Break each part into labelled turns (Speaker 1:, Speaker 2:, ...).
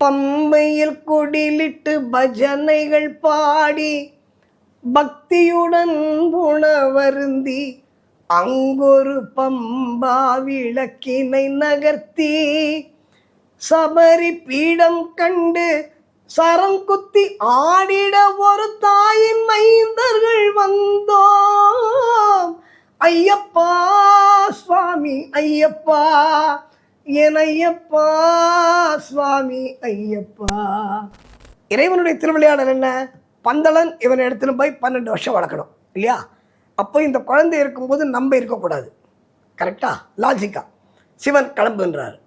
Speaker 1: பம்பையில் குடிலிட்டு பஜனைகள் பாடி பக்தியுடன் உணவருந்தி அங்கொரு பம்பா விளக்கினை நகர்த்தி சபரி பீடம் கண்டு சரம் குத்தி ஆடிட ஒரு தாயின் மைந்தர்கள் வந்தோம். ஐயப்பா சுவாமி ஐயப்பா என் ஐயப்பா சுவாமி ஐயப்பா. இறைவனுடைய திருவிளையாடல் என்ன? பந்தளன் இவனை இடத்துல போய் பன்னெண்டு வருஷம் வளர்க்கணும் இல்லையா? அப்போ இந்த குழந்தை இருக்கும்போது நம்ம இருக்கக்கூடாது. கரெக்டா லாஜிக்கா சிவன் கிளம்புன்றார்.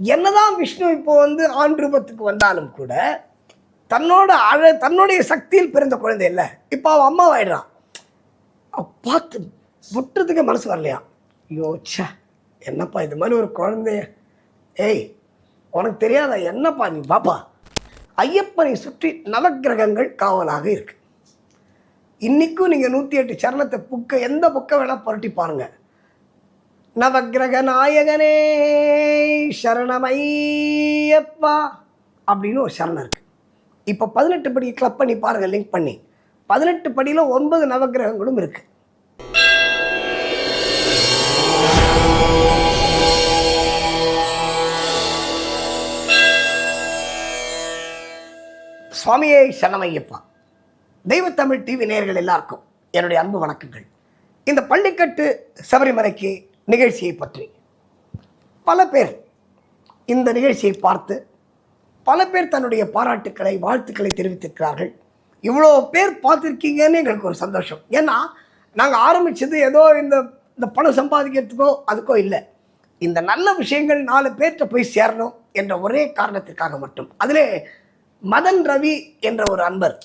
Speaker 1: என்னதான் விஷ்ணு இப்போ வந்து ஆண் ரூபத்துக்கு வந்தாலும் கூட தன்னோட அழ தன்னுடைய சக்தியில் பிறந்த குழந்தை இல்லை. இப்போ அவன் அம்மாவாயிடுறான். பார்த்து முட்டுறதுக்கு மனசு வரலையா? ஐயோ என்னப்பா இது மாதிரி ஒரு குழந்தைய? ஏய் உனக்கு தெரியாதா? என்னப்பா நீ பாப்பா? ஐயப்பனை சுற்றி நவக்கிரகங்கள் காவலாக இருக்கு. இன்னைக்கும் நீங்கள் நூற்றி எட்டு சரணத்தை புக்கை எந்த புக்கை வேணால் புரட்டி பாருங்க. நவக்கிரக நாயகனே சரணமையப்பா அப்படின்னு ஒரு சரணம் இருக்குது இப்போ பதினெட்டு படி கிளப் பண்ணி பாருங்கள் லிங்க் பண்ணி. பதினெட்டு படியில் ஒன்பது நவக்கிரகங்களும் இருக்குது சுவாமியே சரணமையப்பா. தெய்வத்தமிழ் டிவி நேயர்கள் எல்லாருக்கும் என்னுடைய அன்பு வணக்கங்கள். இந்த பள்ளிக்கட்டு சபரிமலைக்கு நிகழ்ச்சியை பற்றி. பல பேர் இந்த நிகழ்ச்சியை பார்த்து பல பேர் தன்னுடைய பாராட்டுக்களை வாழ்த்துக்களை தெரிவித்திருக்கிறார்கள். இவ்வளோ பேர் பார்த்துருக்கீங்கன்னு எங்களுக்கு ஒரு சந்தோஷம். ஏன்னா நாங்கள் ஆரம்பித்தது ஏதோ இந்த இந்த பணம் சம்பாதிக்கிறதுக்கோ அதுக்கோ இல்லை. இந்த நல்ல விஷயங்கள் நாலு பேர்கிட்ட போய் சேரணும் என்ற ஒரே காரணத்திற்காக மட்டும். அதிலே மதன் ரவி என்ற ஒரு அன்பர்.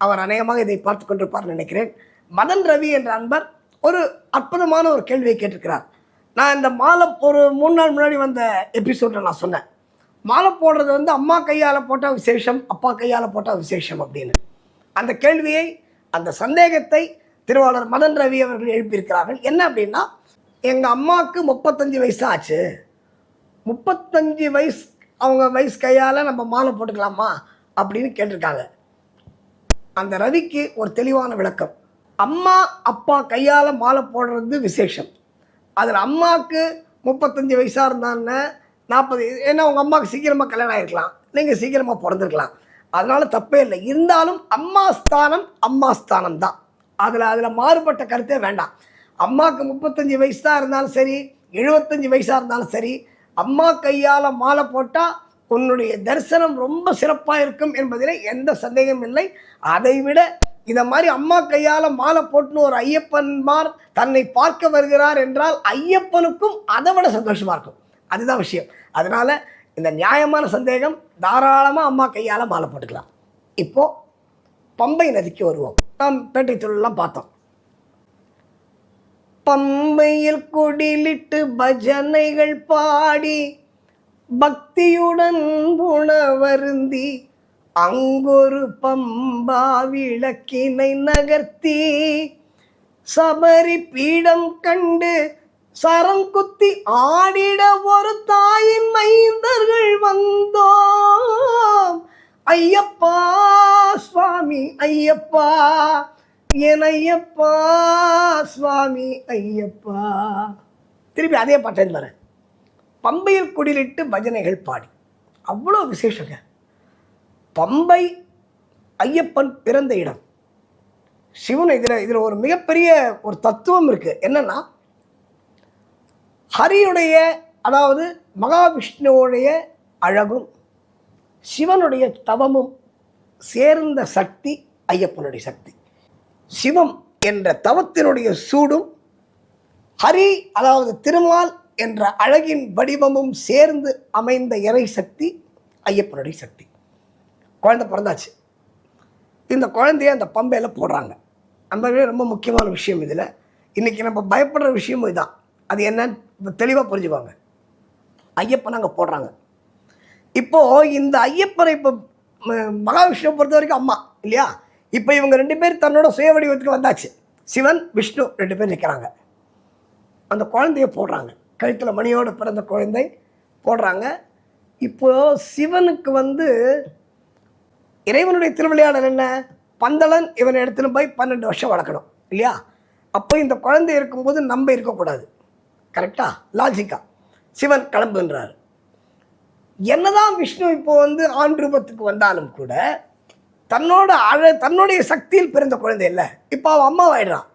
Speaker 1: அவர் அநேகமாக இதை பார்த்து கொண்டிருப்பார் நினைக்கிறேன். மதன் ரவி என்ற அன்பர் ஒரு அற்புதமான ஒரு கேள்வியை கேட்டிருக்கிறார். நான் இந்த மாலை ஒரு மூணு நாள் முன்னாடி வந்த எபிசோடில் நான் சொன்னேன். மாலை போடுறது வந்து அம்மா கையால் போட்டால் விசேஷம் அப்பா கையால் போட்டால் விசேஷம் அப்படின்னு. அந்த கேள்வியை அந்த சந்தேகத்தை திருவாளர் மதன் ரவி அவர்கள் எழுப்பியிருக்கிறார்கள். என்ன அப்படின்னா எங்கள் அம்மாவுக்கு முப்பத்தஞ்சு வயசு ஆச்சு. முப்பத்தஞ்சு வயசு அவங்க வயசு கையால் நம்ம மாலை போட்டுக்கலாமா? அப்படின்னு கேட்டிருக்காங்க. அந்த ரவிக்கு ஒரு தெளிவான விளக்கம். அம்மா அப்பா கையால் மாலை போடுறது விசேஷம். அதில் அம்மாவுக்கு முப்பத்தஞ்சு வயசாக இருந்தான்னு நாற்பது ஏன்னா உங்கள் அம்மாவுக்கு சீக்கிரமாக கல்யாணம் ஆகிருக்கலாம் நீங்கள் சீக்கிரமாக பிறந்திருக்கலாம். அதனால் தப்பே இல்லை. இருந்தாலும் அம்மா ஸ்தானம் அம்மா ஸ்தானம் தான். அதில் அதில் மாறுபட்ட கருத்தே வேண்டாம். அம்மாவுக்கு முப்பத்தஞ்சு வயசு தான் இருந்தாலும் சரி எழுபத்தஞ்சு வயசாக இருந்தாலும் சரி அம்மா கையால் மாலை போட்டால் உன்னுடைய தரிசனம் ரொம்ப சிறப்பாக இருக்கும் என்பதில் எந்த சந்தேகம் இல்லை. அதை விட இதை மாதிரி அம்மா கையால் மாலை போட்டுன்னு ஒரு ஐயப்பன்மார் தன்னை பார்க்க வருகிறார் என்றால் ஐயப்பனுக்கும் அதை விட சந்தோஷமாக இருக்கும். அதுதான் விஷயம். அதனால் இந்த நியாயமான சந்தேகம் தாராளமாக அம்மா கையால் மாலை போட்டுக்கலாம். இப்போது பம்பை நதிக்கு வருவோம். நாம் பேட்டை தொழிலெலாம் பார்த்தோம். பம்பையில் குடிலிட்டு பஜனைகள் பாடி பக்தியுடன் உணவருந்தி அங்கொரு பம்பா விளக்கினை நகர்த்தி சபரி பீடம் கண்டு சரம் குத்தி ஆடிட ஒரு தாயின் மைந்தர்கள் வந்தோம். ஐயப்பா சுவாமி ஐயப்பா என் ஐயப்பா சுவாமி ஐயப்பா. திருப்பி அதே பாட்டேன் வரேன் பம்பையில் குடிலிட்டு பஜனைகள் பாடி. அவ்வளோ விசேஷங்க. பம்பை ஐயப்பன் பிறந்த இடம். சிவன் இதில் இதில் ஒரு மிகப்பெரிய ஒரு தத்துவம் இருக்குது என்னென்னா ஹரியுடைய அதாவது மகாவிஷ்ணுவுடைய அழகும் சிவனுடைய தவமும் சேர்ந்த சக்தி ஐயப்பனுடைய சக்தி. சிவம் என்ற தவத்தினுடைய சூடும் ஹரி அதாவது திருமால் என்ற அழகின் வடிவமும் சேர்ந்து அமைந்த இறை சக்தி ஐயப்பனுடைய சக்தி. குழந்தை பிறந்தாச்சு. இந்த குழந்தைய அந்த பம்பையில் போடுறாங்க. அந்த ரொம்ப முக்கியமான விஷயம் இதில். இன்றைக்கி நம்ம பயப்படுற விஷயமும் இதுதான். அது என்னன்னு தெளிவாக புரிஞ்சுப்பாங்க ஐயப்பன் அங்கே போடுறாங்க. இப்போது இந்த ஐயப்பனை இப்போ மகாவிஷ்ணுவை பொறுத்த வரைக்கும் அம்மா இல்லையா? இப்போ இவங்க ரெண்டு பேர் தன்னோட சுய வடிவத்துக்கு வந்தாச்சு. சிவன் விஷ்ணு ரெண்டு பேர் நிற்கிறாங்க அந்த குழந்தைய போடுறாங்க. கழுத்தில் மணியோடு பிறந்த குழந்தை போடுறாங்க. இப்போ சிவனுக்கு வந்து இறைவனுடைய திருவிளையாடல் என்ன? பந்தளன் இவன் இடத்துல போய் பன்னெண்டு வருஷம் வளர்க்கணும் இல்லையா? அப்போ இந்த குழந்தை இருக்கும்போது நம்ம இருக்கக்கூடாது. கரெக்டாக லாஜிக்கா சிவன் கிளம்புன்றார் என்னதான் விஷ்ணு இப்போ வந்து ஆண் ரூபத்துக்கு வந்தாலும் கூட தன்னோட அழ தன்னுடைய சக்தியில் பிறந்த குழந்தை இல்லை. இப்போ அவன் அம்மாவாயிடுறான்.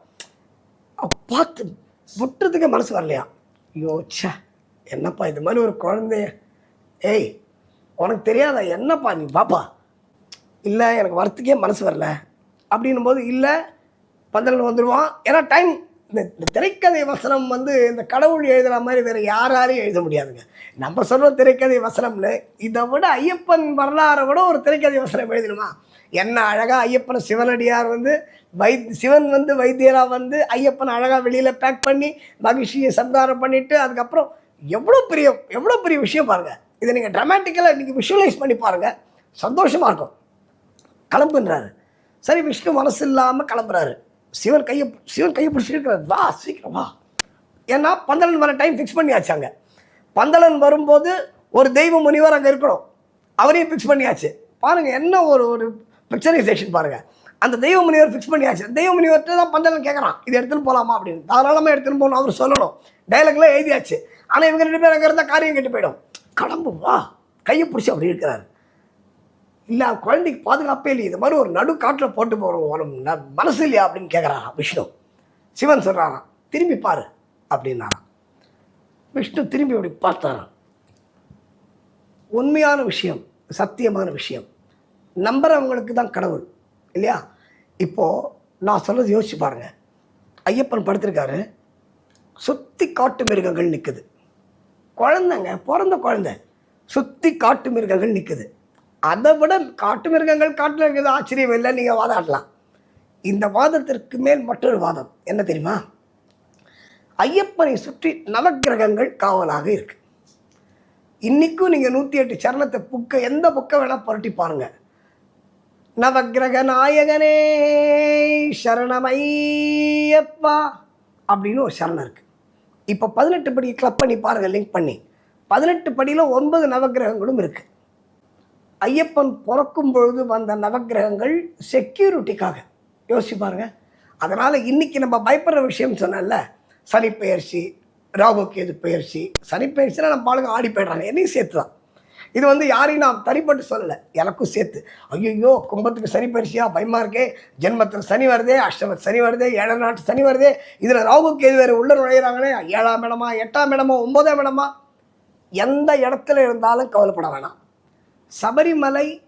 Speaker 1: பார்த்து முட்டுறதுக்கே மனசு வரலையா ஐயோ என்னப்பா இது மாதிரி ஒரு குழந்தைய? ஏய் உனக்கு தெரியாதா? என்னப்பா நீ பாப்பா? இல்லை எனக்கு வரத்துக்கே மனசு வரல. அப்படின்னும் போது இல்லை பந்தலன் வந்துடுவான் ஏன்னா டைம் இந்த இந்த திரைக்கதை வசனம் வந்து இந்த கடவுள் எழுதுகிற மாதிரி வேறு யாராலையும் எழுத முடியாதுங்க. நம்ம சொல்கிற திரைக்கதை வசனம்னு இதை விட ஐயப்பன் வரலாறை விட ஒரு திரைக்கதை வசனம் எழுதணுமா? என்ன அழகாக ஐயப்பனை சிவனடியார் வந்து வைத் சிவன் வந்து வைத்தியராக வந்து ஐயப்பனை அழகாக வெளியில் பேக் பண்ணி மகிழ்ச்சியை சம்காரம் பண்ணிவிட்டு அதுக்கப்புறம் எவ்வளோ பெரிய எவ்வளோ பெரிய விஷயம் பாருங்கள் இதை நீங்கள் ட்ராமாட்டிக்கலாக இன்றைக்கி விஷுவலைஸ் பண்ணி பாருங்கள் சந்தோஷமாக இருக்கும். கிளம்புன்றாரு. சரி விஷ்ணு மனசு இல்லாமல் கிளம்புறாரு. சிவன் கையை சிவன் கையை பிடிச்சிருக்கிறார் வா சீக்கிரம் வா. ஏன்னா பந்தலன் வர டைம் ஃபிக்ஸ் பண்ணியாச்சு அங்கே. பந்தலன் வரும்போது ஒரு தெய்வ முனிவர் அங்கே இருக்கணும். அவரையும் ஃபிக்ஸ் பண்ணியாச்சு. பாருங்கள் என்ன ஒரு ஒரு பிக்சரைசேஷன் பாருங்கள் அந்த தெய்வ முனிவர் ஃபிக்ஸ் பண்ணியாச்சு. தெய்வ முனிவர்கிட்ட தான் பந்தலன் கேட்குறான் இது எடுத்துன்னு போகலாமா அப்படின்னு. தாராளமாக எடுத்துன்னு போகணும் அவர் சொல்லணும். டைலாக்லாம் எழுதியாச்சு. ஆனால் இவங்க ரெண்டு பேரும் அங்கே இருந்தால் காரியம் கெட்டு போயிடும். கடம்பு வா. கையை பிடிச்சி அப்படி இருக்கிறாரு இல்லை குழந்தைக்கு பாதுகாப்பே இல்லை இது மாதிரி ஒரு நடு காட்டில் போட்டு போகிறோம் மனசு இல்லையா அப்படின்னு கேட்குறாராம் விஷ்ணு. சிவன் சொல்கிறாராம் திரும்பி பாரு அப்படின்னாராம். விஷ்ணு திரும்பி அப்படி பார்த்தாராம். உண்மையான விஷயம் சத்தியமான விஷயம். நம்புறவங்களுக்கு தான் கடவுள். இல்லையா? இப்போது நான் சொல்கிறது யோசிச்சு பாருங்க. ஐயப்பன் படுத்திருக்காரு. சுற்றி காட்டு மிருகங்கள் நிற்குது குழந்தைங்க பிறந்த குழந்தை சுற்றி காட்டு மிருகங்கள் நிற்குது அதை விட காட்டு மிருகங்கள் காட்டில் இருக்கிறது ஆச்சரியம் இல்லை நீங்கள் வாதாடலாம். இந்த வாதத்திற்கு மேல் மற்றொரு வாதம். என்ன தெரியுமா? ஐயப்பனை சுற்றி நவக்கிரகங்கள் காவலாக இருக்கு. இன்னைக்கும் நீங்கள் நூற்றி எட்டு சரணத்தை புக்கை எந்த புக்கை வேணால் புரட்டி பாருங்க. நவக்கிரக நாயகனே சரணமையப்பா அப்படின்னு ஒரு சரணம் இருக்குது இப்போ பதினெட்டு படி கிளப் பண்ணி பாருங்கள் லிங்க் பண்ணி. பதினெட்டு படியில் ஒன்பது நவக்கிரகங்களும் இருக்குது ஐயப்பன் பிறக்கும் பொழுது வந்த நவக்கிரகங்கள் செக்யூரிட்டிக்காக யோசிச்சு பாருங்க. அதனால் இன்னைக்கு நம்ம பயப்படுற விஷயம் சொன்னேன்ல சனிப்பெயர்ச்சி ராகு கேது பெயர்ச்சி சனி நம்ம ஆளுங்க ஆடி போயிடுறாங்க என்னையும் சேர்த்து தான் இது வந்து யாரையும் நான் தனிப்பட்டு சொல்லலை. எனக்கும் சேர்த்து. ஐயோ கும்பத்துக்கு சனி பரிசியா பயமா இருக்கே. ஜென்மத்தில் சனி வருதே அஷ்டமத்து சனி வருதே ஏழாம் நாட்டு சனி வருதே. இதில் ராகு கேது வேறு உள்ள நுழையிறாங்களே. ஏழாம் இடமா எட்டாம் இடமா ஒன்பதாம் இடமா? எந்த இடத்துல இருந்தாலும் கவலைப்பட வேணாம். சபரிமலை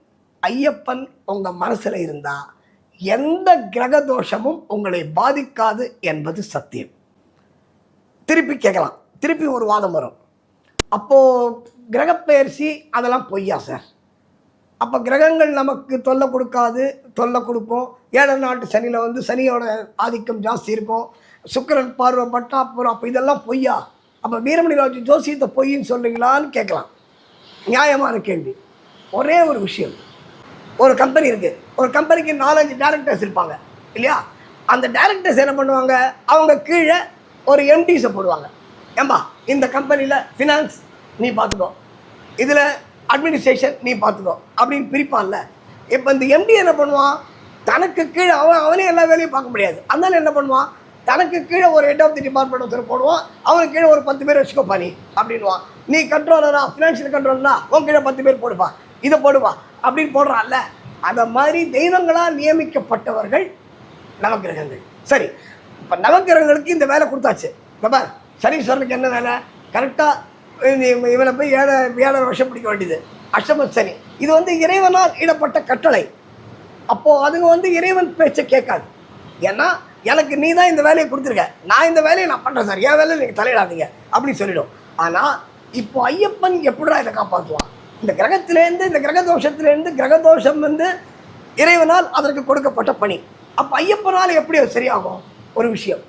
Speaker 1: ஐயப்பன் உங்கள் மனசில் இருந்தால் எந்த கிரக தோஷமும் உங்களை பாதிக்காது என்பது சத்தியம். திருப்பி கேட்கலாம். திருப்பி ஒரு வாதம் வரும். அப்போது கிரகப்பெயர்ச்சி அதெல்லாம் பொய்யா சார்? அப்போ கிரகங்கள் நமக்கு தொல்லை கொடுக்காது தொல்லை கொடுப்போம். ஏழை நாட்டு சனியில் வந்து சனியோட ஆதிக்கம் ஜாஸ்தி இருக்கும். சுக்கிரன் பார்வைப்பட்டா அப்புறம் அப்போ இதெல்லாம் பொய்யா? அப்போ வீரமணி ராஜு ஜோசியத்தை பொய்ன்னு சொல்கிறீங்களான்னு கேட்கலாம். நியாயமான கேள்வி. ஒரே ஒரு விஷயம். ஒரு கம்பெனி இருக்குது ஒரு கம்பெனிக்கு நாலஞ்சு டேரக்டர்ஸ் இருப்பாங்க. இல்லையா? அந்த டேரக்டர்ஸ் என்ன பண்ணுவாங்க? அவங்க கீழே ஒரு எம்டிஸை போடுவாங்க. ஏம்பா இந்த கம்பெனியில் ஃபினான்ஸ் நீ பார்த்துக்கோ. இதில் அட்மினிஸ்ட்ரேஷன் நீ பார்த்துக்கோ அப்படின்னு பிரிப்பான்ல. இப்போ இந்த எம்டி என்ன பண்ணுவான்? தனக்கு கீழே அவன் அவனே எல்லா வேலையும் பார்க்க முடியாது. அதனால என்ன பண்ணுவான்? தனக்கு கீழே ஒரு ஹெட் ஆஃப் தி டிபார்ட்மெண்ட் ஒருத்தர் போடுவான். அவனுக்கு கீழே ஒரு பத்து பேர் வச்சுக்கோப்பா நீ அப்படின்வான் நீ கண்ட்ரோலரா ஃபினான்ஷியல் கண்ட்ரோலரா உன் கீழே பத்து பேர் போடுவான் இதை போடுவா அப்படின்னு போடுறான்ல. அந்த மாதிரி தெய்வங்களால் நியமிக்கப்பட்டவர்கள் நவக்கிரகங்கள். சரி இப்போ நவக்கிரகங்களுக்கு இந்த வேலை கொடுத்தாச்சு. இந்த பார் சனீஸ்வரனுக்கு என்ன வேலை? கரெக்டாக இவனை போய் ஏழை ஏழரை வருஷம் பிடிக்க வேண்டியது. அஷ்டம சனி. இது வந்து இறைவனால் இடப்பட்ட கட்டளை. அப்போது அதுங்க வந்து இறைவன் பேச்சை கேட்காது. ஏன்னா எனக்கு நீ தான் இந்த வேலையை கொடுத்துருக்க. நான் இந்த வேலையை நான் பண்ணுறேன் சார். என் வேலையை நீங்கள் தலையிடாதீங்க. அப்படின்னு சொல்லிடும். ஆனால் இப்போ ஐயப்பன் எப்படிடா இதை காப்பாற்றுவான் இந்த கிரகத்திலேருந்து இந்த கிரக தோஷத்திலேருந்து கிரக தோஷம் வந்து இறைவனால் அதற்கு கொடுக்கப்பட்ட பணி. அப்போ ஐயப்பனால் எப்படி அது சரியாகும்? ஒரு விஷயம்.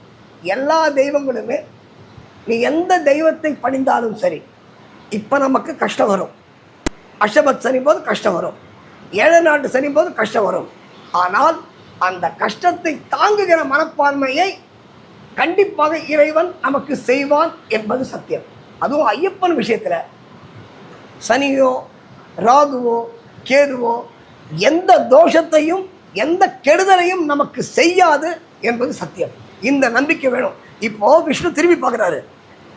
Speaker 1: எல்லா தெய்வங்களுமே நீ எந்த தெய்வத்தை பணிந்தாலும் சரி இப்போ நமக்கு கஷ்டம் வரும். அஷபத் சனி போது கஷ்டம் வரும். ஏழை நாட்டு சனி போது கஷ்டம் வரும். ஆனால் அந்த கஷ்டத்தை தாங்குகிற மனப்பான்மையை கண்டிப்பாக இறைவன் நமக்கு செய்வான் என்பது சத்தியம். அதுவும் ஐயப்பன் விஷயத்தில். சனியோ ராகுவோ கேதுவோ எந்த தோஷத்தையும் எந்த கெடுதலையும் நமக்கு செய்யாது என்பது சத்தியம். இந்த நம்பிக்கை வேணும். இப்போ விஷ்ணு திரும்பி பார்க்குறாரு.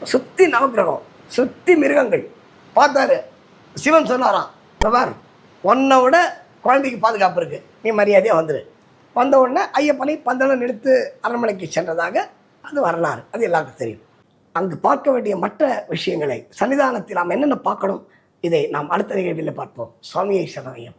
Speaker 1: சுத்தி நவக்கிரகம் சுத்தி மிருகங்கள். பார்த்தாரு. சிவன் சொன்னாராம் "இதோ பார் உன்னை விட குழந்தைக்கு பாதுகாப்பு இருக்கு. நீ மரியாதையாக வந்துரு. வந்த உடனே ஐயப்பனை பந்தளம் எடுத்து அரண்மனைக்கு சென்றதாக அது வரலாறு. அது எல்லாருக்கும் தெரியும். அங்கு பார்க்க வேண்டிய மற்ற விஷயங்களை சன்னிதானத்தில் நாம் என்னென்ன பார்க்கணும் இதை நாம் அடுத்த நிகழ்வில் பார்ப்போம். சுவாமியை சரணம்